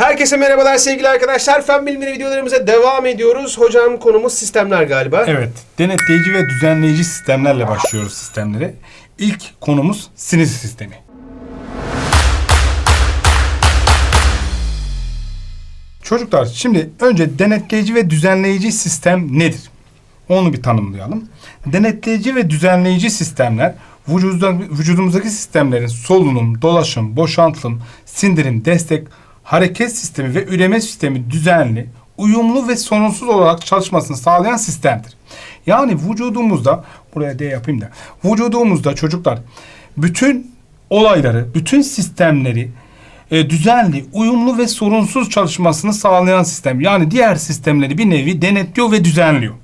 Herkese merhabalar sevgili arkadaşlar. Fen bilimleri videolarımıza devam ediyoruz. Hocam konumuz sistemler galiba. Evet, denetleyici ve düzenleyici sistemlerle başlıyoruz sistemlere. İlk konumuz sinir sistemi. Çocuklar şimdi önce denetleyici ve düzenleyici sistem nedir? Onu bir tanımlayalım. Denetleyici ve düzenleyici sistemler vücudumuzda, vücudumuzdaki sistemlerin solunum, dolaşım, boşaltım, sindirim, destek, hareket sistemi ve üreme sistemi düzenli, uyumlu ve sorunsuz olarak çalışmasını sağlayan sistemdir. Yani vücudumuzda, buraya D yapayım da, vücudumuzda çocuklar bütün olayları, bütün sistemleri e, düzenli, uyumlu ve sorunsuz çalışmasını sağlayan sistem. Yani diğer sistemleri bir nevi denetliyor ve düzenliyor.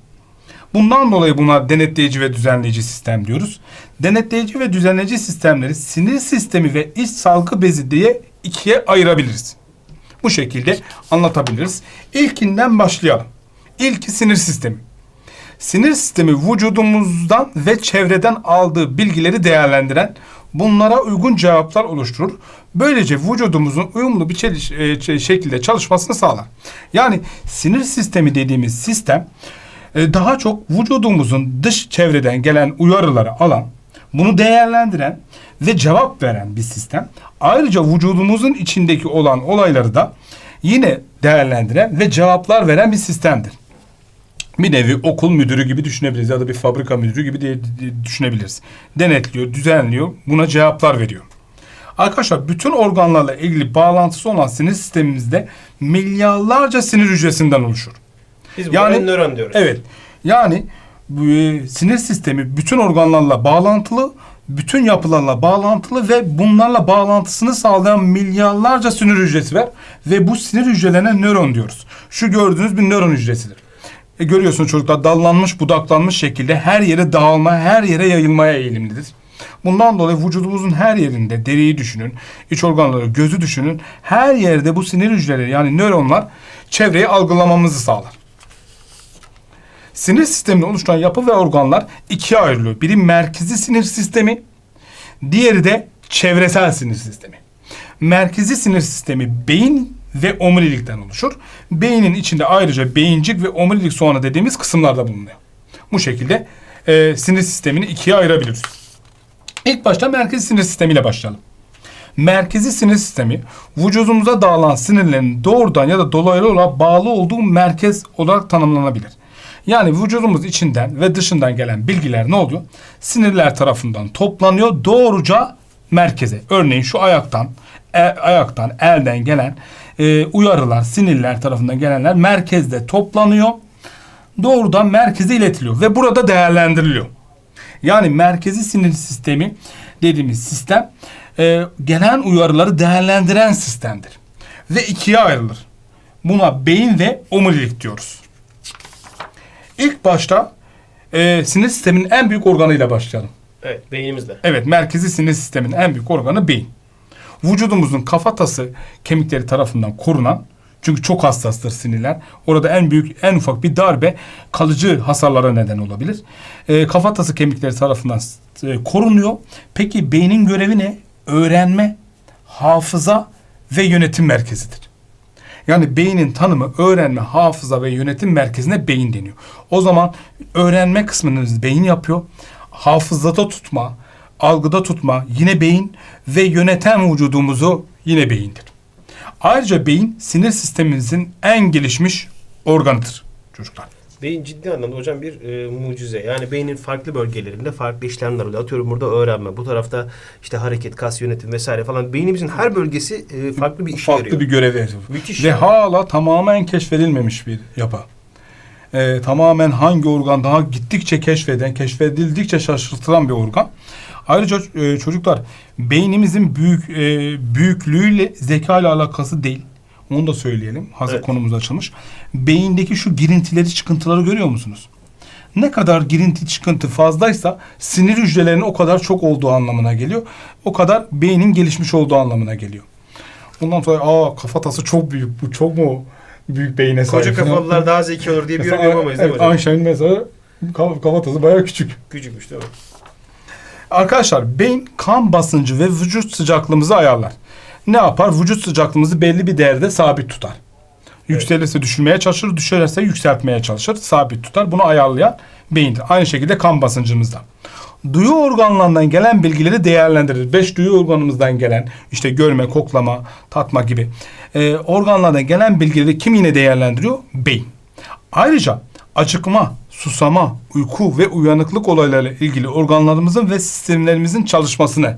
Bundan dolayı buna denetleyici ve düzenleyici sistem diyoruz. Denetleyici ve düzenleyici sistemleri sinir sistemi ve iç salgı bezi diye ikiye ayırabiliriz. Bu şekilde anlatabiliriz. İlkinden başlayalım. İlki sinir sistemi. Sinir sistemi vücudumuzdan ve çevreden aldığı bilgileri değerlendiren, bunlara uygun cevaplar oluşturur. Böylece vücudumuzun uyumlu bir e, şekilde çalışmasını sağlar. Yani sinir sistemi dediğimiz sistem e, daha çok vücudumuzun dış çevreden gelen uyarıları alan, bunu değerlendiren ve cevap veren bir sistem. Ayrıca vücudumuzun içindeki olan olayları da yine değerlendiren ve cevaplar veren bir sistemdir bir nevi okul müdürü gibi düşünebiliriz ya da bir fabrika müdürü gibi diye düşünebiliriz. Denetliyor, düzenliyor, buna cevaplar veriyor. Arkadaşlar bütün organlarla ilgili bağlantısı olan sinir sistemimizde milyarlarca sinir hücresinden oluşur. Biz Yani- nöron diyoruz. Evet. Yani sinir sistemi bütün organlarla bağlantılı, bütün yapılarla bağlantılı ve bunlarla bağlantısını sağlayan milyarlarca sinir hücresi var ve bu sinir hücrelerine nöron diyoruz. Şu gördüğünüz bir nöron hücresidir. E, görüyorsunuz çocuklar dallanmış, budaklanmış şekilde her yere dağılma, her yere yayılmaya eğilimlidir. Bundan dolayı vücudumuzun her yerinde deriyi düşünün, iç organları, gözü düşünün. Her yerde bu sinir hücreleri yani nöronlar çevreyi algılamamızı sağlar. Sinir sisteminde oluşan yapı ve organlar ikiye ayrılıyor. Biri merkezi sinir sistemi, diğeri de çevresel sinir sistemi. Merkezi sinir sistemi beyin ve omurilikten oluşur. Beynin içinde ayrıca beyincik ve omurilik soğanı dediğimiz kısımlarda bulunuyor. Bu şekilde e, sinir sistemini ikiye ayırabiliriz. İlk başta merkezi sinir sistemiyle başlayalım. Merkezi sinir sistemi vücudumuza dağılan sinirlerin doğrudan ya da dolaylı olarak bağlı olduğu merkez olarak tanımlanabilir. Yani vücudumuz içinden ve dışından gelen bilgiler ne oluyor? Sinirler tarafından toplanıyor doğruca merkeze. Örneğin şu ayaktan, e- ayaktan, elden gelen e, uyarılar, sinirler tarafından gelenler merkezde toplanıyor. Doğrudan merkeze iletiliyor ve burada değerlendiriliyor. Yani merkezi sinir sistemi dediğimiz sistem e, gelen uyarıları değerlendiren sistemdir. Ve ikiye ayrılır. Buna beyin ve omurilik diyoruz. İlk başta e, sinir sisteminin en büyük organıyla başlayalım. Evet, beynimizde. Evet, merkezi sinir sisteminin en büyük organı beyin. Vücudumuzun kafatası kemikleri tarafından korunan, çünkü çok hassastır sinirler. Orada en büyük, en ufak bir darbe kalıcı hasarlara neden olabilir. Ee, kafatası kemikleri tarafından e, korunuyor. Peki beynin görevi ne? Öğrenme, hafıza ve yönetim merkezidir. Yani beynin tanımı öğrenme, hafıza ve yönetim merkezine beyin deniyor. O zaman öğrenme kısmını beyin yapıyor. Hafızada tutma, algıda tutma yine beyin ve yöneten vücudumuzu yine beyindir. Ayrıca beyin sinir sistemimizin en gelişmiş organıdır çocuklar. Beyin ciddi anlamda hocam bir e, mucize. Yani beynin farklı bölgelerinde farklı işlemler oluyor. Atıyorum burada öğrenme, bu tarafta işte hareket, kas yönetim vesaire falan. Beynimizin her bölgesi e, farklı bir işe Farklı yarıyor. bir görevi. Müthiş Ve yani. hala tamamen keşfedilmemiş bir yapı. Ee, tamamen hangi organ daha gittikçe keşfeden, keşfedildikçe şaşırtılan bir organ. Ayrıca e, çocuklar beynimizin büyük e, büyüklüğüyle zeka ile alakası değil. Onu da söyleyelim. Hazır Evet. konumuz açılmış. Beyindeki şu girintileri, çıkıntıları görüyor musunuz? Ne kadar girinti çıkıntı fazlaysa sinir hücrelerinin o kadar çok olduğu anlamına geliyor. O kadar beynin gelişmiş olduğu anlamına geliyor. Bundan sonra aa kafatası çok büyük. Bu çok mu büyük beyine sahip? Koca kafalılar daha zeki olur diye bir yorum yapamayız değil mi hocam? Einstein mesela kaf- kafatası bayağı küçük. Küçükmüş değil mi? Arkadaşlar beyin kan basıncı ve vücut sıcaklığımızı ayarlar. Ne yapar? Vücut sıcaklığımızı belli bir değerde sabit tutar. Yükselirse düşürmeye çalışır, düşerse yükseltmeye çalışır, sabit tutar. Bunu ayarlayan beyindir. Aynı şekilde kan basıncımızda. Duyu organlarından gelen bilgileri değerlendirir. Beş duyu organımızdan gelen işte görme, koklama, tatma gibi e, organlardan gelen bilgileri kim yine değerlendiriyor? Beyin. Ayrıca acıkma, susama, uyku ve uyanıklık olaylarıyla ilgili organlarımızın ve sistemlerimizin çalışmasını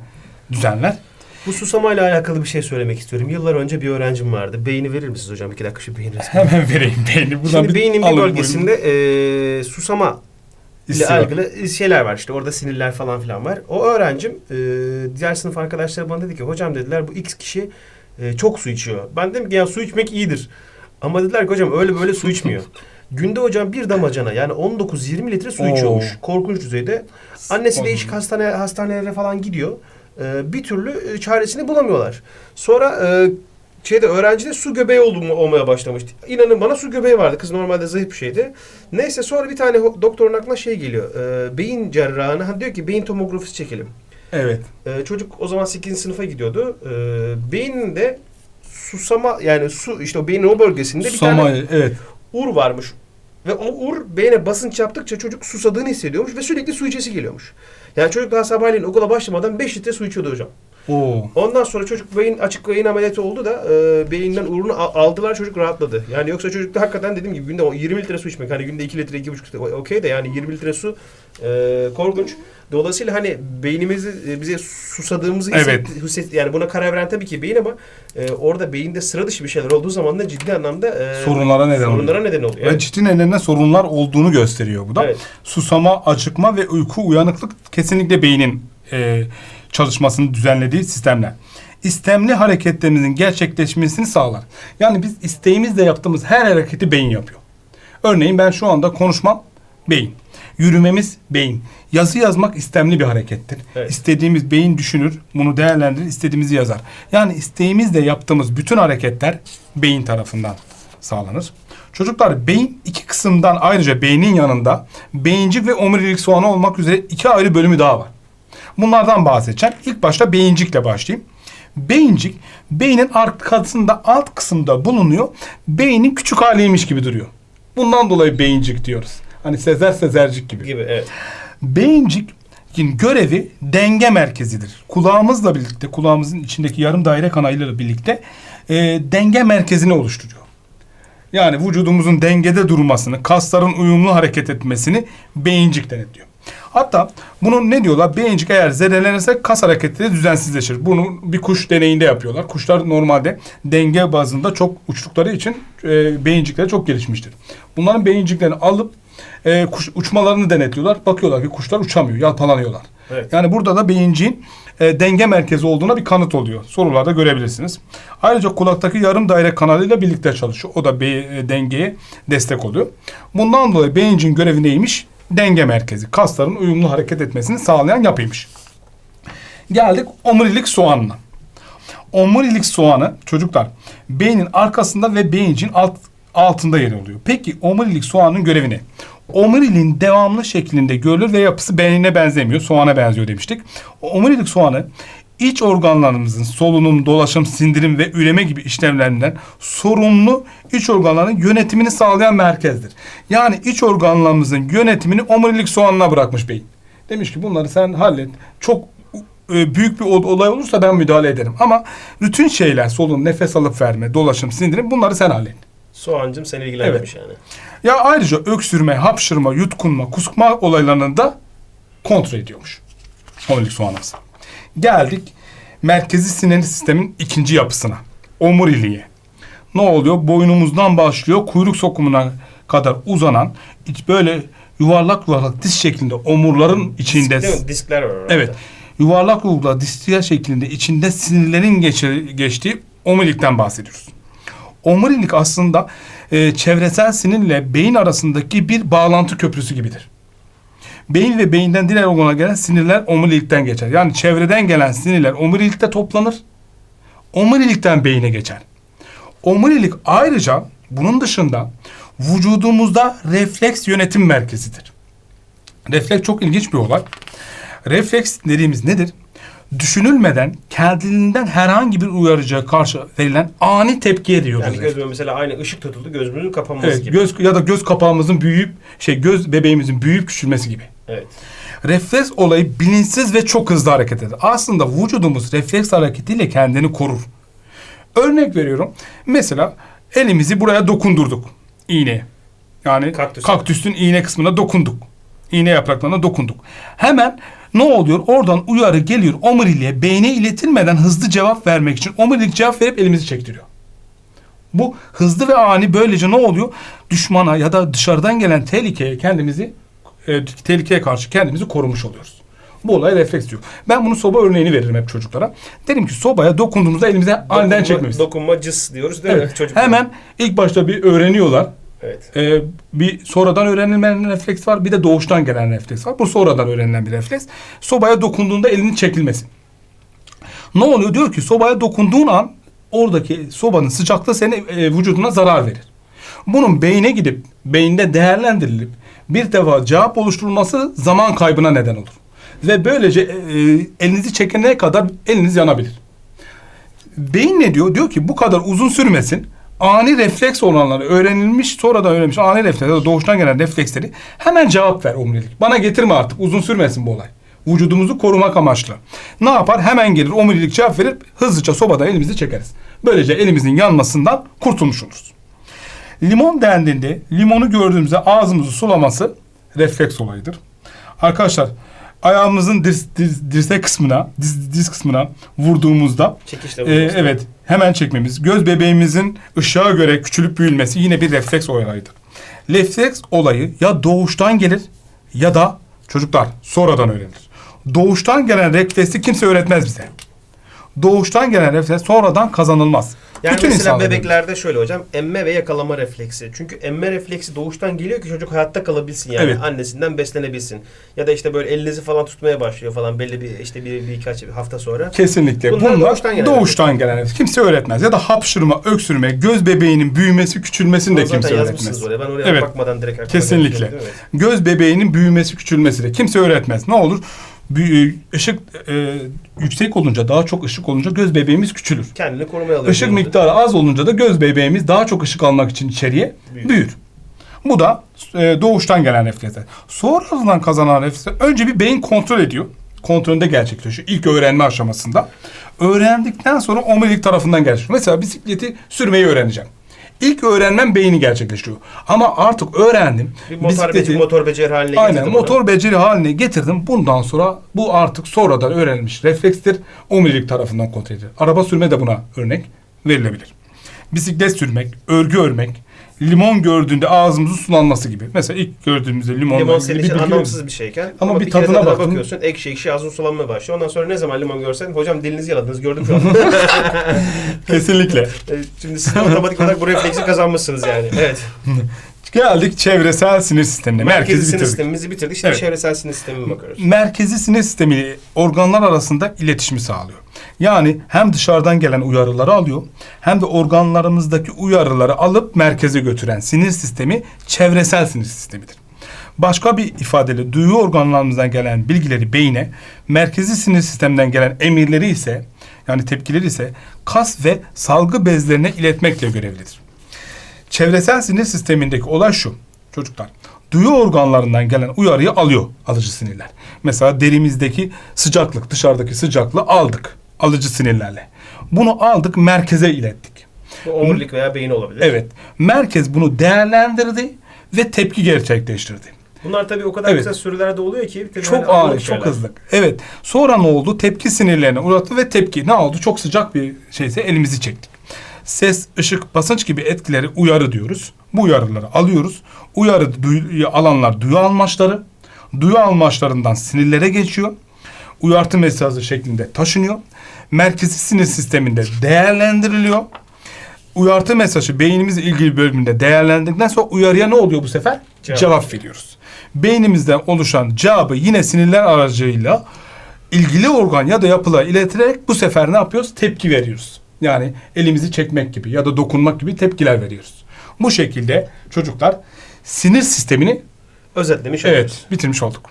düzenler. Bu susamayla alakalı bir şey söylemek istiyorum. Yıllar önce bir öğrencim vardı. Beyni verir misiniz hocam? İki dakika şu beyin resmi. Hemen vereyim beyni. Buradan Şimdi beynin bir bölgesinde e, susama ile alakalı şeyler var işte orada sinirler falan filan var. O öğrencim e, diğer sınıf arkadaşları bana dedi ki hocam dediler bu X kişi e, çok su içiyor. Ben dedim ki ya su içmek iyidir. Ama dediler ki hocam öyle böyle su içmiyor. Günde hocam bir damacana yani 19-20 litre su Oo. içiyormuş. Korkunç düzeyde. Annesi değişik hastane, hastanelere falan gidiyor. E, bir türlü e, çaresini bulamıyorlar. Sonra e, şeyde öğrencide su göbeği oldu, olmaya başlamıştı. İnanın bana su göbeği vardı. Kız normalde zayıf bir şeydi. Neyse sonra bir tane doktorun aklına şey geliyor. E, beyin cerrahına hani diyor ki beyin tomografisi çekelim. Evet. E, çocuk o zaman 8. sınıfa gidiyordu. E, beyninde susama yani su işte o beynin o bölgesinde bir Susama, tane evet. ur varmış. Ve o ur beyne basınç yaptıkça çocuk susadığını hissediyormuş ve sürekli su içesi geliyormuş. Yani çocuk daha sabahleyin okula başlamadan 5 litre su içiyordu hocam. Oo. Ondan sonra çocuk beyin açık beyin ameliyatı oldu da e, beyinden uğrunu aldılar çocuk rahatladı. Yani yoksa çocuk da hakikaten dediğim gibi günde o 20 litre su içmek hani günde 2 litre 2,5 litre okey de yani 20 litre su e, korkunç. Dolayısıyla hani beynimizi e, bize susadığımızı Evet. hisset- yani buna karar veren tabii ki beyin ama e, orada beyinde sıra dışı bir şeyler olduğu zaman da ciddi anlamda e, Sorunlara neden sorunlara oluyor. neden oluyor. Ve Evet. ciddi nedenle sorunlar olduğunu gösteriyor bu da. Evet. Susama, acıkma ve uyku, uyanıklık kesinlikle beynin e, çalışmasını düzenlediği sistemler. İstemli hareketlerimizin gerçekleşmesini sağlar. Yani biz isteğimizle yaptığımız her hareketi beyin yapıyor. Örneğin ben şu anda konuşmam beyin. Yürümemiz beyin. Yazı yazmak istemli bir harekettir. Evet. İstediğimiz beyin düşünür, bunu değerlendirir, istediğimizi yazar. Yani isteğimizle yaptığımız bütün hareketler beyin tarafından sağlanır. Çocuklar beyin iki kısımdan ayrıca beynin yanında beyincik ve omurilik soğanı olmak üzere iki ayrı bölümü daha var. Bunlardan bahsedeceğim. İlk başta beyincikle başlayayım. Beyincik beynin arkasında alt kısımda bulunuyor. Beynin küçük haliymiş gibi duruyor. Bundan dolayı beyincik diyoruz. Hani Sezer Sezercik gibi. Gibi evet. Beyincikin görevi denge merkezidir. Kulağımızla birlikte, kulağımızın içindeki yarım daire kanalıyla birlikte e, denge merkezini oluşturuyor. Yani vücudumuzun dengede durmasını, kasların uyumlu hareket etmesini beyincik denetliyor. Hatta bunun ne diyorlar? Beyincik eğer zedelenirse kas hareketleri düzensizleşir. Bunu bir kuş deneyinde yapıyorlar. Kuşlar normalde denge bazında çok uçtukları için e, beyincikleri çok gelişmiştir. Bunların beyinciklerini alıp e, kuş, uçmalarını denetliyorlar. Bakıyorlar ki kuşlar uçamıyor, yalpalanıyorlar. Evet. Yani burada da beyinciğin e, denge merkezi olduğuna bir kanıt oluyor. Sorularda görebilirsiniz. Ayrıca kulaktaki yarım daire kanalıyla birlikte çalışıyor. O da be, e, dengeye destek oluyor. Bundan dolayı beyinciğin görevi neymiş? Denge merkezi. Kasların uyumlu hareket etmesini sağlayan yapıymış. Geldik omurilik soğanına. Omurilik soğanı çocuklar beynin arkasında ve beyincin alt, altında yer alıyor. Peki omurilik soğanın görevi ne? Omuriliğin devamlı şeklinde görülür ve yapısı beynine benzemiyor. Soğana benziyor demiştik. Omurilik soğanı iç organlarımızın solunum, dolaşım, sindirim ve üreme gibi işlemlerinden sorumlu iç organların yönetimini sağlayan merkezdir. Yani iç organlarımızın yönetimini omurilik soğanına bırakmış beyin. Demiş ki bunları sen hallet. Çok e, büyük bir ol- olay olursa ben müdahale ederim. Ama bütün şeyler solunum, nefes alıp verme, dolaşım, sindirim bunları sen hallet. Soğancım seni ilgilenmemiş yani. Ya ayrıca öksürme, hapşırma, yutkunma, kusma olaylarını da kontrol ediyormuş. Omurilik soğanımız. Geldik merkezi sinir sistemin ikinci yapısına. Omuriliğe. Ne oluyor? Boynumuzdan başlıyor kuyruk sokumuna kadar uzanan böyle yuvarlak yuvarlak diz şeklinde omurların içinde mi? Diskler var orada. Evet. Yuvarlak uğurla distiyer şeklinde içinde sinirlerin geçi- geçtiği omurilikten bahsediyoruz. Omurilik aslında e, çevresel sinirle beyin arasındaki bir bağlantı köprüsü gibidir. Beyin ve beyinden diğer organa gelen sinirler omurilikten geçer. Yani çevreden gelen sinirler omurilikte toplanır. Omurilikten beyine geçer. Omurilik ayrıca bunun dışında vücudumuzda refleks yönetim merkezidir. Refleks çok ilginç bir olay. Refleks dediğimiz nedir? düşünülmeden kendiliğinden herhangi bir uyarıcıya karşı verilen ani tepkiye diyoruz. Yani gözüme mesela aynı ışık tutuldu gözümüzün kapanması Evet, gibi. göz ya da göz kapağımızın büyüyüp şey göz bebeğimizin büyüyüp küçülmesi gibi. Evet. Refleks olayı bilinçsiz ve çok hızlı hareket eder. Aslında vücudumuz refleks hareketiyle kendini korur. Örnek veriyorum. Mesela elimizi buraya dokundurduk. İğneye. Yani Kaktüse. kaktüsün iğne kısmına dokunduk. İğne yapraklarına dokunduk. Hemen ne oluyor? Oradan uyarı geliyor omuriliğe beyne iletilmeden hızlı cevap vermek için omurilik cevap verip elimizi çektiriyor. Bu hızlı ve ani böylece ne oluyor? Düşmana ya da dışarıdan gelen tehlikeye kendimizi e, tehlikeye karşı kendimizi korumuş oluyoruz. Bu olay refleks diyor. Ben bunu soba örneğini veririm hep çocuklara. Derim ki sobaya dokunduğumuzda elimize aniden çekmemiz. Dokunma cıs diyoruz değil mi Evet. çocuklar? Hemen ilk başta bir öğreniyorlar. Evet. Ee, bir sonradan öğrenilen refleks var. Bir de doğuştan gelen refleks var. Bu sonradan öğrenilen bir refleks. Sobaya dokunduğunda elinin çekilmesi. Ne oluyor? Diyor ki sobaya dokunduğun an oradaki sobanın sıcaklığı senin e, vücuduna zarar verir. Bunun beyne gidip beyinde değerlendirilip bir defa cevap oluşturulması zaman kaybına neden olur. Ve böylece e, e, elinizi çekene kadar eliniz yanabilir. Beyin ne diyor? Diyor ki bu kadar uzun sürmesin. Ani refleks olanları öğrenilmiş, sonradan öğrenilmiş ani refleks ya da doğuştan gelen refleksleri hemen cevap ver omurilik. Bana getirme artık uzun sürmesin bu olay. Vücudumuzu korumak amaçlı. Ne yapar? Hemen gelir omurilik cevap verip hızlıca sobadan elimizi çekeriz. Böylece elimizin yanmasından kurtulmuş oluruz. Limon dendiğinde limonu gördüğümüzde ağzımızı sulaması refleks olayıdır. Arkadaşlar ayağımızın diz, diz- dirsek kısmına, diz, diz kısmına vurduğumuzda e, evet hemen çekmemiz. Göz bebeğimizin ışığa göre küçülüp büyülmesi yine bir refleks olayıdır. Refleks olayı ya doğuştan gelir ya da çocuklar sonradan öğrenir. Doğuştan gelen refleksi kimse öğretmez bize. Doğuştan gelen refleks sonradan kazanılmaz. Yani Bütün mesela bebeklerde şöyle hocam emme ve yakalama refleksi. Çünkü emme refleksi doğuştan geliyor ki çocuk hayatta kalabilsin yani Evet. annesinden beslenebilsin. Ya da işte böyle elinizi falan tutmaya başlıyor falan belli bir işte bir, bir birkaç hafta sonra. Kesinlikle. Bunlar Bunlar, doğuştan doğuştan gelen gelen. Kimse öğretmez. Ya da hapşırma, öksürme, göz bebeğinin büyümesi, küçülmesini de Onu kimse öğretmez. oraya. Ben oraya Evet. bakmadan direkt Kesinlikle. değil? Göz bebeğinin büyümesi, küçülmesi de kimse öğretmez. Ne olur? Büyü- ışık e, yüksek olunca, daha çok ışık olunca göz bebeğimiz küçülür. Kendini korumaya alıyor. Işık miktarı az olunca da göz bebeğimiz daha çok ışık almak için içeriye Büyür. büyür. Bu da e, doğuştan gelen refleksler. Sonradan kazanan refleksler önce bir beyin kontrol ediyor. Kontrolünde gerçekleşiyor. İlk öğrenme aşamasında. Öğrendikten sonra omurilik tarafından gerçekleşiyor. Mesela bisikleti sürmeyi öğreneceğim. İlk öğrenmem beyni gerçekleşiyor. Ama artık öğrendim. Bir motor, beceri, motor beceri haline getirdim Aynen motor beceri haline getirdim. Bundan sonra bu artık sonradan öğrenilmiş reflekstir. Omurilik tarafından kontrol edilir. Araba sürme de buna örnek verilebilir. Bisiklet sürmek, örgü örmek, limon gördüğünde ağzımızın sulanması gibi. Mesela ilk gördüğümüzde Limon ilgili senin bir için anlamsız bir şeyken Ama bir kere tadına baktın. bakıyorsun ekşi ekşi ağzın sulanmaya başlıyor. Ondan sonra ne zaman limon görsen hocam dilinizi yaladınız gördüm şu an. Kesinlikle. E, Şimdi siz otomatik olarak bu refleksi kazanmışsınız yani. Evet. Geldik çevresel sinir sistemine. Merkezi Merkezi sinir sistemimizi bitirdik. Şimdi Evet. çevresel sinir sistemine bakıyoruz. Merkezi sinir sistemi organlar arasında iletişimi sağlıyor. Yani hem dışarıdan gelen uyarıları alıyor hem de organlarımızdaki uyarıları alıp merkeze götüren sinir sistemi çevresel sinir sistemidir. Başka bir ifadeyle duyu organlarımızdan gelen bilgileri beyine, merkezi sinir sisteminden gelen emirleri ise yani tepkileri ise kas ve salgı bezlerine iletmekle görevlidir. Çevresel sinir sistemindeki olay şu. Çocuklar duyu organlarından gelen uyarıyı alıyor alıcı sinirler. Mesela derimizdeki sıcaklık, dışarıdaki sıcaklığı aldık alıcı sinirlerle. Bunu aldık merkeze ilettik. Bu omurilik veya beyin olabilir. Evet. Merkez bunu değerlendirdi ve tepki gerçekleştirdi. Bunlar tabii o kadar Evet. kısa sürelerde oluyor ki. Çok hani anlık ani, çok hızlı. Evet. Sonra ne oldu? Tepki sinirlerine uğrattı ve tepki ne oldu? Çok sıcak bir şeyse elimizi çektik. Ses, ışık, basınç gibi etkileri uyarı diyoruz. Bu uyarıları alıyoruz. Uyarı duyu, alanlar duyu almaçları. Duyu almaçlarından sinirlere geçiyor. Uyartı mesajı şeklinde taşınıyor. Merkezi sinir sisteminde değerlendiriliyor. Uyartı mesajı beynimizle ilgili bölümünde değerlendirdikten sonra uyarıya ne oluyor bu sefer? Cevap. Cevap, veriyoruz. Beynimizden oluşan cevabı yine sinirler aracılığıyla ilgili organ ya da yapıla ileterek bu sefer ne yapıyoruz? Tepki veriyoruz. Yani elimizi çekmek gibi ya da dokunmak gibi tepkiler veriyoruz. Bu şekilde çocuklar sinir sistemini Özetlemiş evet oluyoruz. bitirmiş olduk.